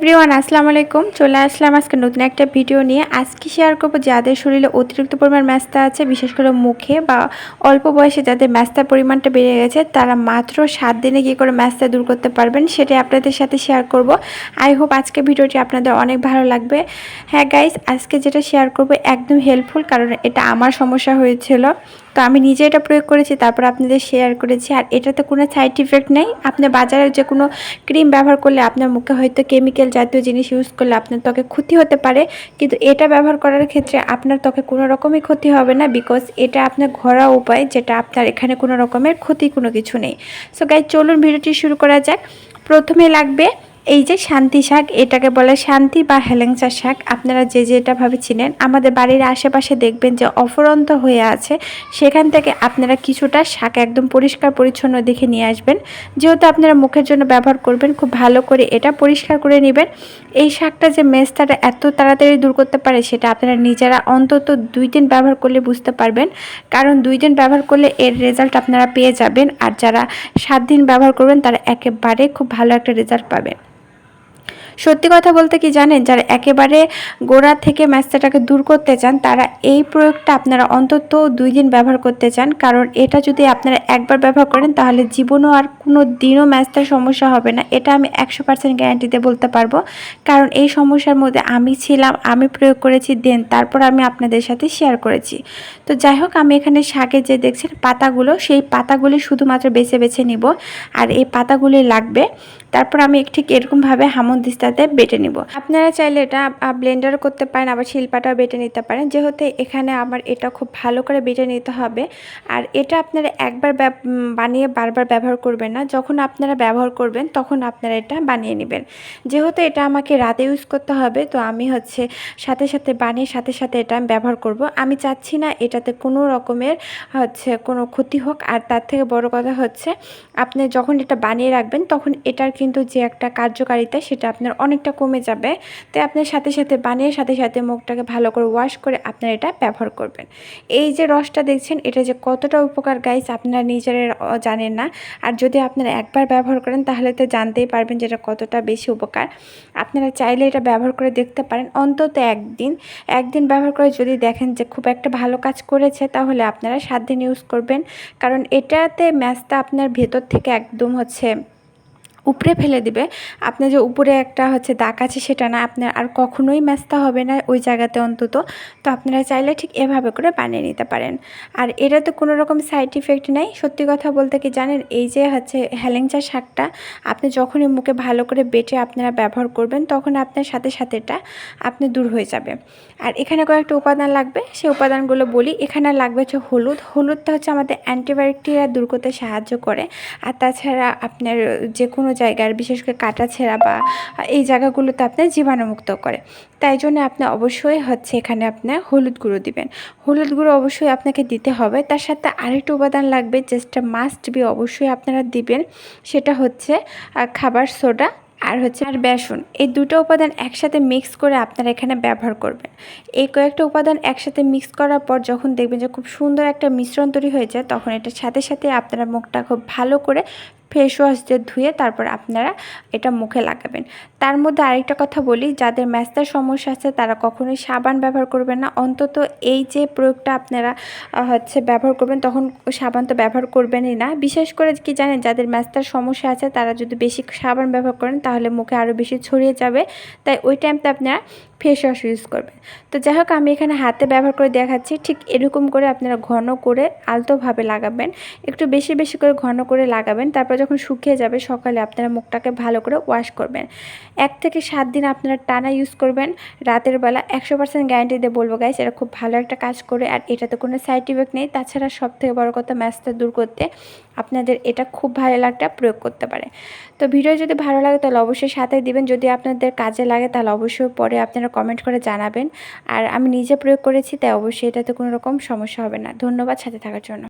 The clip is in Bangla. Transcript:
এভরিওয়ান আসসালামু আলাইকুম। চলে আসলাম আজকে নতুন একটা ভিডিও নিয়ে। আজকে শেয়ার করব যাদের শরীরে অতিরিক্ত পরিমাণ ম্যাস্তা আছে, বিশেষ করে মুখে বা অল্প বয়সে যাদের ম্যাস্তার পরিমাণটা বেড়ে গেছে, তারা মাত্র সাত দিনে গিয়ে করে ম্যাস্তা দূর করতে পারবেন সেটাই আপনাদের সাথে শেয়ার করব। আই হোপ আজকে ভিডিওটি আপনাদের অনেক ভালো লাগবে। হ্যাঁ গাইস আজকে যেটা শেয়ার করব একদম হেল্পফুল কারণ এটা আমার সমস্যা হয়েছিল। তো আমি নিজে এটা প্রয়োগ করেছি, তারপর আপনাদের শেয়ার করেছি। আর এটাতে কোনো সাইড ইফেক্ট নেই। আপনি বাজারে যে কোনো ক্রিম ব্যবহার করলে আপনার মুখে হয়তো কেমিক্যাল জাতীয় জিনিস ইউজ করলে আপনার ত্বকে ক্ষতি হতে পারে। কিন্তু এটা ব্যবহার করার ক্ষেত্রে আপনার ত্বকে কোনো রকমই ক্ষতি হবে না বিকজ এটা আপনার ঘরোয়া উপায়, যেটা আপনার এখানে কোনো রকমের ক্ষতি কোনো কিছু নেই। সো গাই চলুন ভিডিওটি শুরু করা যাক। প্রথমে লাগবে এই যে শান্তি শাক, এটাকে বলে শান্তি বা হেলেংচা শাক, আপনারা যে যেটাভাবে চিনেন আমাদের বাড়ির আশেপাশে দেখবেন যে অফরন্ত হয়ে আছে। সেখান থেকে আপনারা কিছুটা শাক একদম পরিষ্কার পরিচ্ছন্ন দেখে নিয়ে আসবেন। যেহেতু আপনারা মুখের জন্য ব্যবহার করবেন, খুব ভালো করে এটা পরিষ্কার করে নেবেন। এই শাকটা যে মেস্তাটা এত তাড়াতাড়ি দূর করতে পারে, সেটা আপনারা নিজেরা অন্তত দুই দিন ব্যবহার করলে বুঝতে পারবেন। কারণ দুই দিন ব্যবহার করলে এর রেজাল্ট আপনারা পেয়ে যাবেন। আর যারা সাত দিন ব্যবহার করবেন, তারা একেবারে খুব ভালো একটা রেজাল্ট পাবেন। সত্যি কথা বলতে কি জানেন? যারা একেবারে গোড়া থেকে ম্যাস্তাটাকে দূর করতে চান, তারা এই প্রয়োগটা আপনারা অন্তত দুই দিন ব্যবহার করতে চান। কারণ এটা যদি আপনারা একবার ব্যবহার করেন, তাহলে জীবনও আর কোনো দিনও ম্যাস্তার সমস্যা হবে না। এটা আমি একশো পার্সেন্ট গ্যারান্টিতে বলতে পারব। কারণ এই সমস্যার মধ্যে আমি ছিলাম, আমি প্রয়োগ করেছি, দেন তারপর আমি আপনাদের সাথে শেয়ার করেছি। তো যাই হোক, আমি এখানে শাকে যে দেখছেন, পাতাগুলো, সেই পাতাগুলি শুধুমাত্র বেছে বেছে নিব। আর এই পাতাগুলি লাগবে। তারপর আমি ঠিক এরকমভাবে হামন দিস্তাতে বেটে নিব। আপনারা চাইলে এটা ব্লেন্ডার করতে পারেন, আবার শিল্পাটাও বেটে নিতে পারেন। যেহেতু এখানে আমার এটা খুব ভালো করে বেটে নিতে হবে। আর এটা আপনারা একবার বানিয়ে বারবার ব্যবহার করবেন না। যখন আপনারা ব্যবহার করবেন, তখন আপনারা এটা বানিয়ে নেবেন। যেহেতু এটা আমাকে রাতে ইউজ করতে হবে, তো আমি হচ্ছে সাথে সাথে বানিয়ে সাথে সাথে এটা আমি ব্যবহার করব। আমি চাচ্ছি না এটাতে কোনো রকমের হচ্ছে কোনো ক্ষতি হোক। আর তার থেকে বড় কথা হচ্ছে, আপনি যখন এটা বানিয়ে রাখবেন, তখন এটার কিন্তু যে একটা কার্যকারিতা, সেটা আপনার অনেকটা কমে যাবে। তাই আপনার সাথে সাথে বানিয়ে, সাথে সাথে মুখটাকে ভালো করে ওয়াশ করে আপনার এটা ব্যবহার করবেন। এই যে রসটা দেখছেন, এটা যে কতটা উপকার গাইস আপনারা নিজেরা জানেন না। আর যদি আপনারা একবার ব্যবহার করেন, তাহলে তো জানতেই পারবেন যে এটা কতটা বেশি উপকার। আপনারা চাইলে এটা ব্যবহার করে দেখতে পারেন। অন্তত একদিন। একদিন ব্যবহার করে যদি দেখেন যে খুব একটা ভালো কাজ করেছে, তাহলে আপনারা সাত দিন ইউজ করবেন। কারণ এটাতে ম্যাচটা আপনার ভেতর থেকে একদম হচ্ছে উপরে ফেলে দিবে। আপনার যে উপরে একটা হচ্ছে দাগ আছে সেটা না, আপনার আর কখনোই ম্যাস্তা হবে না ওই জায়গাতে অন্তত। তো আপনারা চাইলে ঠিক এভাবে করে বানিয়ে নিতে পারেন। আর এটা তো কোনো রকম সাইড ইফেক্ট নেই। সত্যি কথা বলতে কি জানেন, এই যে হচ্ছে হেলেংচা শাকটা, আপনি যখনই মুখে ভালো করে বেটে আপনারা ব্যবহার করবেন, তখন আপনার সাথে সাথে এটা আপনি দূর হয়ে যাবে। আর এখানে কয়েকটা উপাদান লাগবে। সেই উপাদানগুলো বলি, এখানে লাগবে হচ্ছে হলুদ। হলুদটা হচ্ছে আমাদের অ্যান্টিবায়োটিকরা দূর করতে সাহায্য করে। আর তাছাড়া আপনার যে কোনো জায়গার বিশেষ করে কাটা ছেঁড়া বা এই জায়গাগুলোতে আপনার জীবাণুমুক্ত করে। তাই জন্য আপনি অবশ্যই হচ্ছে এখানে আপনার হলুদ গুঁড়ো দিবেন। হলুদ গুঁড়ো অবশ্যই আপনাকে দিতে হবে। তার সাথে আরেকটু উপাদান লাগবে, যেটা মাস্ট বি অবশ্যই আপনারা দিবেন। সেটা হচ্ছে খাবার সোডা আর হচ্ছে আর বেসন। এই দুটো উপাদান একসাথে মিক্স করে আপনারা এখানে ব্যবহার করবেন। এই কয়েকটা উপাদান একসাথে মিক্স করার পর যখন দেখবেন যে খুব সুন্দর একটা মিশ্রণ তৈরি হয়ে যায় তখন এটার সাথে সাথে আপনারা মুখটা খুব ভালো করে ফেস ওয়াশ দিয়ে ধুয়ে তারপর আপনারা এটা মুখে লাগাবেন। তার মধ্যে আরেকটা কথা বলি, যাদের ম্যাস্তার সমস্যা আছে তারা কখনোই সাবান ব্যবহার করবেন না। অন্তত এই যে প্রয়োগটা আপনারা হচ্ছে ব্যবহার করবেন, তখন সাবান তো ব্যবহার করবেনই না। বিশেষ করে কি জানেন, যাদের ম্যাস্তার সমস্যা আছে তারা যদি বেশি সাবান ব্যবহার করেন তাহলে মুখে আরও বেশি ছড়িয়ে যাবে। তাই ওই টাইমতে আপনারা ফেস ওয়াশ ইউজ করবেন। তো যাই হোক, আমি এখানে হাতে ব্যবহার করে দেখাচ্ছি। ঠিক এরকম করে আপনারা ঘন করে আলতোভাবে লাগাবেন। একটু বেশি বেশি করে ঘন করে লাগাবেন। তারপর যখন শুকিয়ে যাবে সকালে আপনারা মুখটাকে ভালো করে ওয়াশ করবেন। এক থেকে সাত দিন আপনারা টানা ইউজ করবেন। রাতের বেলা একশো পার্সেন্ট গ্যারান্টি দিয়ে বলব গাইস এটা খুব ভালো একটা কাজ করে আর এটাতে কোনো সাইড ইফেক্ট নেই। তাছাড়া সব থেকে বড়ো কথা ম্যাচটা দূর করতে আপনাদের এটা খুব ভালো লাগটা প্রয়োগ করতে পারে। তো ভিডিও যদি ভালো লাগে তাহলে অবশ্যই সাথে দিবেন। যদি আপনাদের কাজে লাগে তাহলে অবশ্যই পরে আপনারা কমেন্ট করে জানাবেন। আর আমি নিজে প্রয়োগ করেছি, তাই অবশ্যই এটাতে কোনো রকম সমস্যা হবে না। ধন্যবাদ সাথে থাকার জন্য।